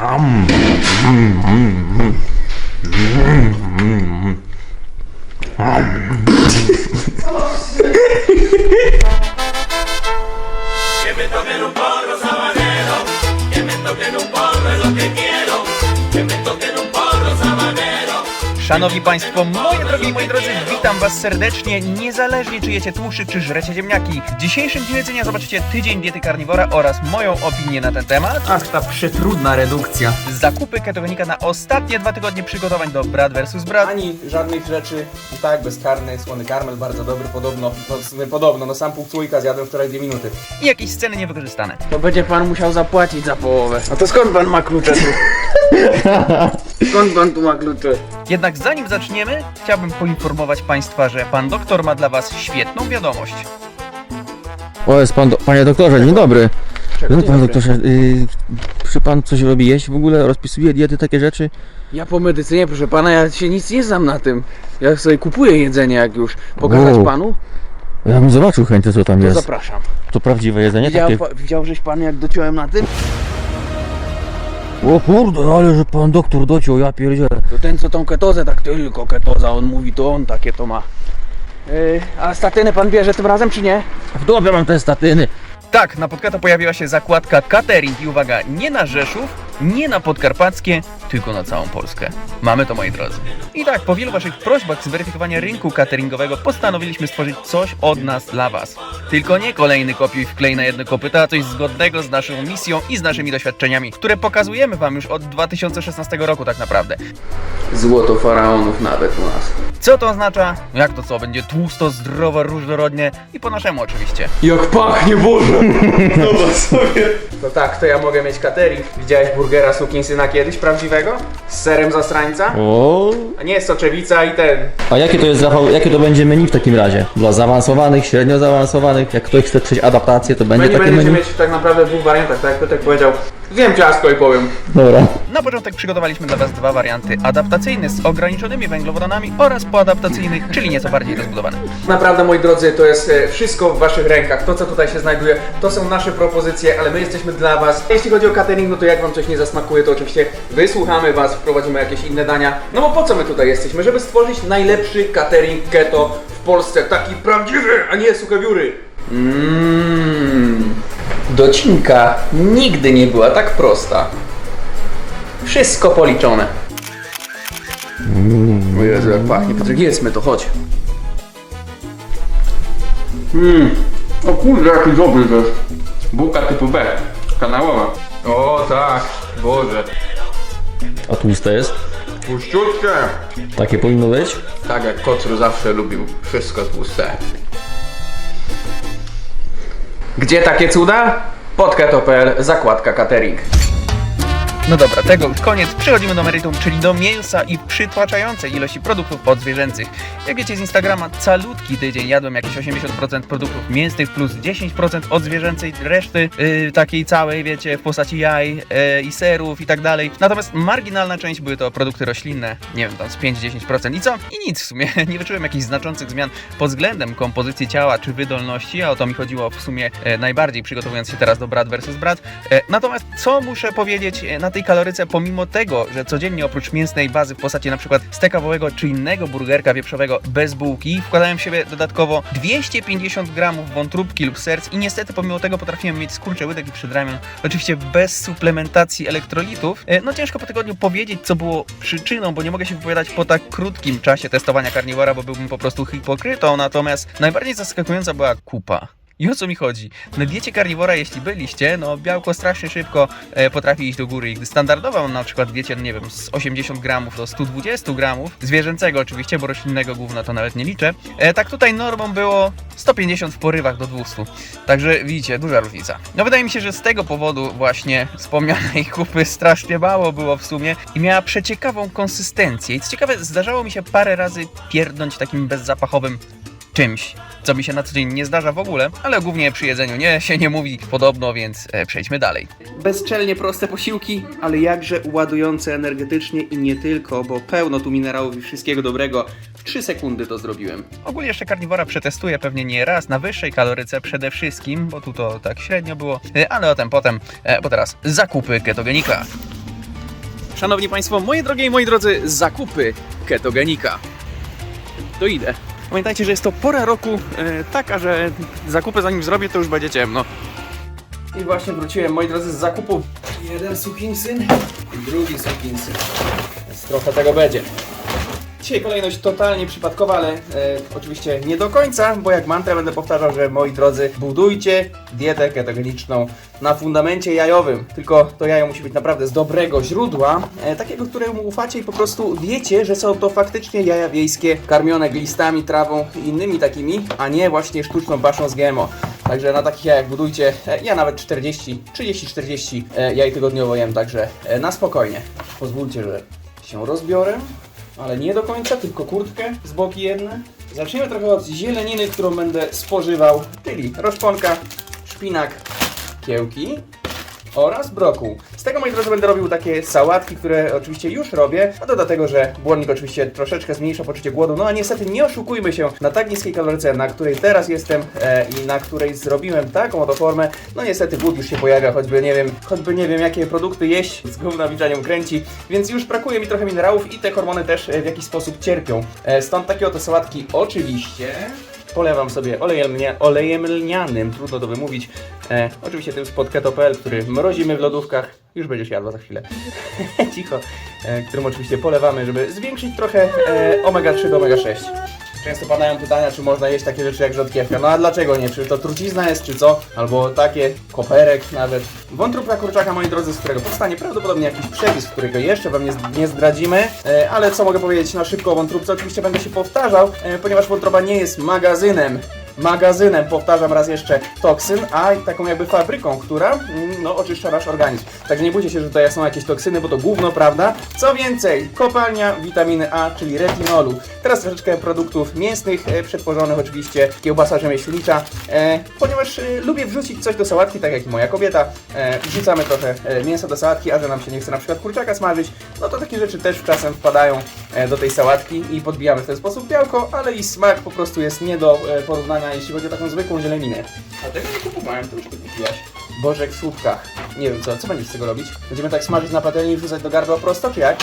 Hum. Szanowni Państwo, moje drogie i moi drodzy, witam Was serdecznie, niezależnie czy jecie tłuszczyk, czy żrecie ziemniaki. W dzisiejszym dniu jedzenia zobaczycie tydzień diety karniwora oraz moją opinię na ten temat. Ach, ta przetrudna redukcja. Zakupy ketogenika na ostatnie dwa tygodnie przygotowań do Brat vs. Brat. Ani żadnych rzeczy, i tak bezkarny, słony karmel, bardzo dobry, podobno, no, podobno, no sam pół słoika zjadłem wczoraj dwie minuty. I jakieś sceny niewykorzystane. To będzie pan musiał zapłacić za połowę. A to skąd pan ma klucze tu? skąd pan tu ma klucze? Jednak zanim zaczniemy, chciałbym poinformować Państwa, że Pan Doktor ma dla Was świetną wiadomość. O, jest pan, do, panie doktorze, dzień dobry. No, panie doktorze, y, czy pan coś robi jeść w ogóle? Rozpisuje diety, takie rzeczy? Ja po medycynie, proszę pana, ja się nic nie znam na tym. Ja sobie kupuję jedzenie jak już. Pokazać Wow. panu? Ja bym zobaczył chętnie, co tam To jest. zapraszam. To prawdziwe jedzenie Widział, takie? pa, widział żeś pan jak dociąłem na tym? O kurde, no ale że pan doktor dociął, ja pierdzielę. To ten co tą ketozę, tak tylko ketoza, on mówi to on takie to ma. Yy, a statyny pan bierze tym razem czy nie? W dupie mam te statyny. Tak, na Podkato pojawiła się zakładka catering i uwaga, nie na Rzeszów, nie na Podkarpackie, tylko na całą Polskę. Mamy to, moi drodzy. I tak, po wielu waszych prośbach zweryfikowania rynku cateringowego postanowiliśmy stworzyć coś od nas dla was. Tylko nie kolejny kopiuj wklej na jedno kopyta, a coś zgodnego z naszą misją i z naszymi doświadczeniami, które pokazujemy wam już od 2016 roku tak naprawdę. Złoto faraonów nawet u nas. Co to oznacza? Jak to co? Będzie tłusto, zdrowo, różnorodnie i po naszemu oczywiście. Jak pachnie Boże! No tak, to ja mogę mieć catering. Widziałeś burgera sukinsyna kiedyś prawdziwego? Z serem zasrańca? O, A nie, soczewica i ten. a jakie to jest, Rafał, jakie to będzie menu w takim razie? Dla zaawansowanych, średnio zaawansowanych? Jak ktoś chce przejść adaptację, to będzie Będzie, takie będziecie menu? mieć tak naprawdę w dwóch wariantach, tak jak Piotrek powiedział. Zjem ciastko i powiem. Dobra. Na początek przygotowaliśmy dla Was dwa warianty. Adaptacyjny z ograniczonymi węglowodanami oraz poadaptacyjny, czyli nieco bardziej rozbudowany. Naprawdę, moi drodzy, to jest e, wszystko w Waszych rękach. To, co tutaj się znajduje, to są nasze propozycje, ale my jesteśmy dla Was. Jeśli chodzi o catering, no to jak Wam coś nie zasmakuje, to oczywiście wysłuchamy Was, wprowadzimy jakieś inne dania. No bo po co my tutaj jesteśmy? Żeby stworzyć najlepszy catering keto w Polsce. Taki prawdziwy, a nie suche wióry. Mmm. Docinka nigdy nie była tak prosta. Wszystko policzone. O Jezu, jak pachnie. Piotrek, jedzmy to, chodź. Mmm. O kurde, jaki dobry to jest. Bułka typu B. Kanałowa. O tak, Boże. A tłuste jest? Puściutkie. Takie powinno być? Tak jak Kocur zawsze lubił. Wszystko tłuste. Gdzie takie cuda? Podketo.pl, zakładka catering. No dobra, tego już koniec. Przechodzimy do meritum, czyli do mięsa i przytłaczającej ilości produktów podzwierzęcych. Jak wiecie z Instagrama, calutki tydzień jadłem jakieś 80% produktów mięsnych plus 10% odzwierzęcej reszty, yy, takiej całej, wiecie, w postaci jaj yy, i serów i tak dalej. Natomiast marginalna część były to produkty roślinne, nie wiem, tam z 5-10% i co? I nic w sumie. Nie wyczułem jakichś znaczących zmian pod względem kompozycji ciała czy wydolności, a o to mi chodziło w sumie e, najbardziej przygotowując się teraz do brat versus brat. E, natomiast co muszę powiedzieć e, tej kaloryce, pomimo tego, że codziennie oprócz mięsnej bazy w postaci przykład steka wołowego czy innego burgerka wieprzowego bez bułki, wkładałem w siebie dodatkowo 250 gramów wątróbki lub serc i niestety pomimo tego potrafiłem mieć skurcze łydek i przedramion, oczywiście bez suplementacji elektrolitów. E, No ciężko po tygodniu powiedzieć, co było przyczyną, bo nie mogę się wypowiadać po tak krótkim czasie testowania karniwora, bo byłbym po prostu hipokrytą, natomiast najbardziej zaskakująca była kupa. I o co mi chodzi? Na diecie karniwora, jeśli byliście, no białko strasznie szybko e, potrafi iść do góry. I gdy standardowo mam na przykład diecie, no nie wiem, z 80 gramów do 120 gramów, zwierzęcego oczywiście, bo roślinnego gówna to nawet nie liczę, e, tak tutaj normą było 150 w porywach do 200. Także widzicie, duża różnica. No wydaje mi się, że z tego powodu właśnie wspomnianej kupy strasznie mało było w sumie i miała przeciekawą konsystencję. I co ciekawe, zdarzało mi się parę razy pierdnąć takim bezzapachowym czymś, co mi się na co dzień nie zdarza w ogóle, ale głównie przy jedzeniu nie się nie mówi podobno, więc e, przejdźmy dalej. Bezczelnie proste posiłki, ale jakże ładujące energetycznie i nie tylko, bo pełno tu minerałów i wszystkiego dobrego. W 3 sekundy to zrobiłem. Ogólnie jeszcze karniwora przetestuję pewnie nie raz na wyższej kaloryce przede wszystkim, bo tu to tak średnio było, e, ale o tym potem, e, bo teraz zakupy ketogenika. Szanowni Państwo, moje drogie i moi drodzy, zakupy ketogenika. To idę. Pamiętajcie, że jest to pora roku e, taka, że zakupy zanim zrobię, to już będzie ciemno. I właśnie wróciłem, moi drodzy, z zakupów. Jeden sukinsyn i drugi sukinsyn. Więc trochę tego będzie. Dzisiaj kolejność totalnie przypadkowa, ale e, oczywiście nie do końca, bo jak mantrę będę powtarzał, że moi drodzy, budujcie dietę ketogeniczną na fundamencie jajowym. Tylko to jajo musi być naprawdę z dobrego źródła, e, takiego, któremu ufacie i po prostu wiecie, że są to faktycznie jaja wiejskie, karmione glistami, trawą i innymi takimi, a nie właśnie sztuczną paszą z GMO. Także na takich jajach budujcie. E, Ja nawet 40, 30-40 e, jaj tygodniowo jem, także e, na spokojnie. Pozwólcie, że się rozbiorę ale nie do końca, tylko kurtkę z boki jedne. Zaczniemy trochę od zieleniny, którą będę spożywał, czyli roszponka, szpinak, kiełki oraz brokuł. Z tego, moi drodzy, będę robił takie sałatki, które oczywiście już robię, a to dlatego, że błonnik oczywiście troszeczkę zmniejsza poczucie głodu, no a niestety nie oszukujmy się, na tak niskiej kaloryce, na której teraz jestem e, i na której zrobiłem taką oto formę, no niestety głód już się pojawia, choćby nie wiem, choćby nie wiem jakie produkty jeść, z gównowiczaniem kręci, więc już brakuje mi trochę minerałów i te hormony też e, w jakiś sposób cierpią. E, stąd takie oto sałatki oczywiście polewam sobie olejem, lnia, olejem lnianym, trudno to wymówić. E, oczywiście to już pod keto.pl, który mrozimy w lodówkach. Już będziesz jadła za chwilę. Cicho. E, którym oczywiście polewamy, żeby zwiększyć trochę e, omega-3 do omega-6. Często padają pytania, czy można jeść takie rzeczy jak rzodkiewka. No a dlaczego nie? Czy to trucizna jest, czy co? Albo takie, koperek nawet. Wątróbka kurczaka, moi drodzy, z którego powstanie prawdopodobnie jakiś przepis, którego jeszcze Wam nie, nie zdradzimy. E, ale co mogę powiedzieć na szybko o wątróbce? Oczywiście będę się powtarzał, e, ponieważ wątroba nie jest magazynem magazynem, powtarzam raz jeszcze, toksyn, a taką jakby fabryką, która mm, no, oczyszcza nasz organizm. Także nie bójcie się, że tutaj są jakieś toksyny, bo to gówno, prawda? Co więcej, kopalnia witaminy A, czyli retinolu. Teraz troszeczkę produktów mięsnych, e, przetworzonych oczywiście, kiełbasa rzemieślnicza, e, ponieważ e, lubię wrzucić coś do sałatki, tak jak i moja kobieta. E, wrzucamy trochę e, mięsa do sałatki, a że nam się nie chce na przykład kurczaka smażyć, no to takie rzeczy też czasem wpadają e, do tej sałatki i podbijamy w ten sposób białko, ale i smak po prostu jest nie do e, porównania, jeśli chodzi o taką zwykłą zieleninę. A tego nie kupowałem, to już kupiłaś. Bożek w słupkach. Nie wiem co, co będziesz z tego robić? Będziemy tak smażyć na patelni i wrzucać do gardła prosto, czy jak?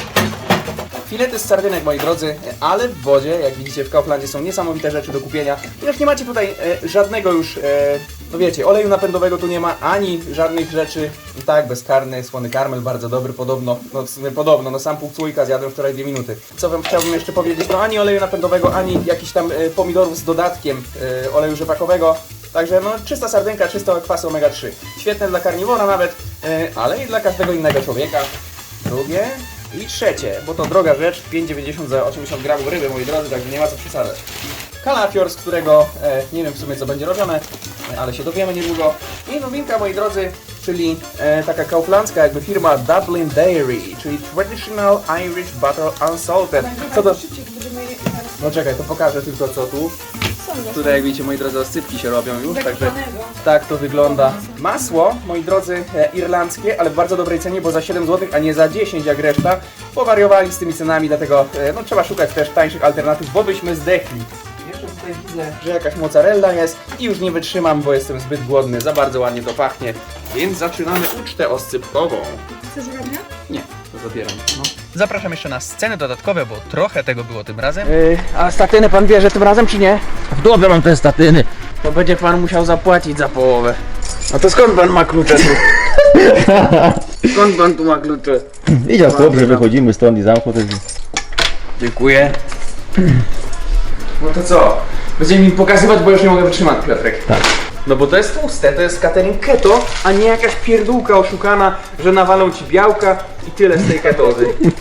Filety z sardynek, moi drodzy, ale w wodzie, jak widzicie w Kauflandzie są niesamowite rzeczy do kupienia. Ponieważ nie macie tutaj e, żadnego już, e, no wiecie, oleju napędowego tu nie ma, ani żadnych rzeczy, tak, bezkarny, słony karmel, bardzo dobry, podobno, no w sumie podobno, no sam pół słoika zjadłem wczoraj dwie minuty. Co wam chciałbym jeszcze powiedzieć, no ani oleju napędowego, ani jakichś tam e, pomidorów z dodatkiem e, oleju rzepakowego. Także no czysta sardynka, czysto kwasy omega-3. Świetne dla karniwora nawet, e, ale i dla każdego innego człowieka. Drugie i trzecie, bo to droga rzecz, 5,90 za 80 gramów ryby, moi drodzy, także nie ma co przesadzać. Kalafior, z którego e, nie wiem w sumie co będzie robione, ale się dowiemy niedługo. I nowinka, moi drodzy, czyli e, taka kauflandzka jakby firma Dublin Dairy, czyli Traditional Irish Butter Unsalted. Co to? No czekaj, to pokażę tylko co tu. Tutaj jak widzicie, moi drodzy, oscypki się robią już, także tak to wygląda. Masło, moi drodzy, e, irlandzkie, ale w bardzo dobrej cenie, bo za 7 zł, a nie za 10 jak reszta. Powariowali z tymi cenami, dlatego e, no, trzeba szukać też tańszych alternatyw, bo byśmy zdechli. Tutaj widzę, że jakaś mozzarella jest i już nie wytrzymam, bo jestem zbyt głodny, za bardzo ładnie to pachnie. Więc zaczynamy ucztę oscypkową. Chcesz ładnie? Nie, to zabieram. No. Zapraszam jeszcze na sceny dodatkowe, bo trochę tego było tym razem. Yy, a statyny pan bierze tym razem, czy nie? W dupie mam te statyny. To będzie pan musiał zapłacić za połowę. A to skąd pan ma klucze tu? skąd pan tu ma klucze? Widział chłop, że wychodzimy stąd i zamknął te drzwi. Dziękuję. No to co? Będziemy mi pokazywać, bo już nie mogę wytrzymać, Piotrek. Tak. No bo to jest tłuste, to jest catering keto, a nie jakaś pierdółka oszukana, że nawalą ci białka i tyle z tej ketozy.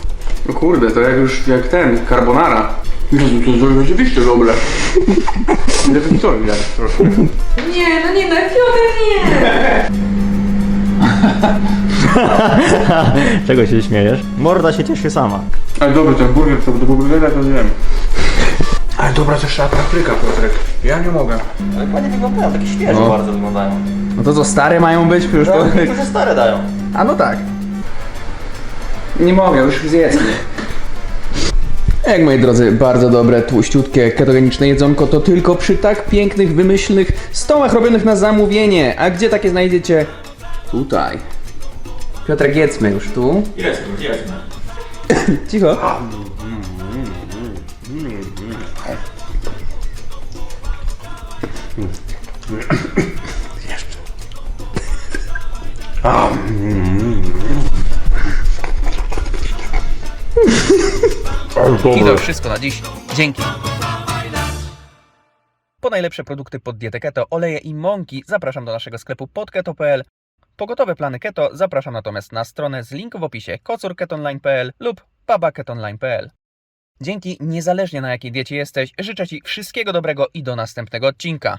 No kurde, to jak już jak ten, carbonara. Jezu, to, to rzeczywiście dobre. Ile wy to widać, proszę. Nie, no nie, no Piotr nie! Czego się śmiejesz? Morda się cieszy sama. Ale dobry ten burger, to do burgera to wiem. Ale dobra też ta papryka, Piotrek. Ja nie mogę. Ale panie wyglądają, takie świeże No. bardzo wyglądają. No to co, stare mają być? Już to... No, niektórzy stare dają. A no tak. Nie mogę, już zjedz. Jak moi drodzy, bardzo dobre, tłuściutkie, ketogeniczne jedzonko to tylko przy tak pięknych, wymyślnych stołach robionych na zamówienie. A gdzie takie znajdziecie? Tutaj. Piotrek, jedzmy już tu. Jest, jest. Cicho. I to wszystko na dziś. Dzięki. Po najlepsze produkty pod dietę keto, oleje i mąki zapraszam do naszego sklepu podketo.pl. Po gotowe plany keto zapraszam natomiast na stronę z linku w opisie kocurketonline.pl lub babaketonline.pl. Dzięki, niezależnie na jakiej diecie jesteś, życzę Ci wszystkiego dobrego i do następnego odcinka.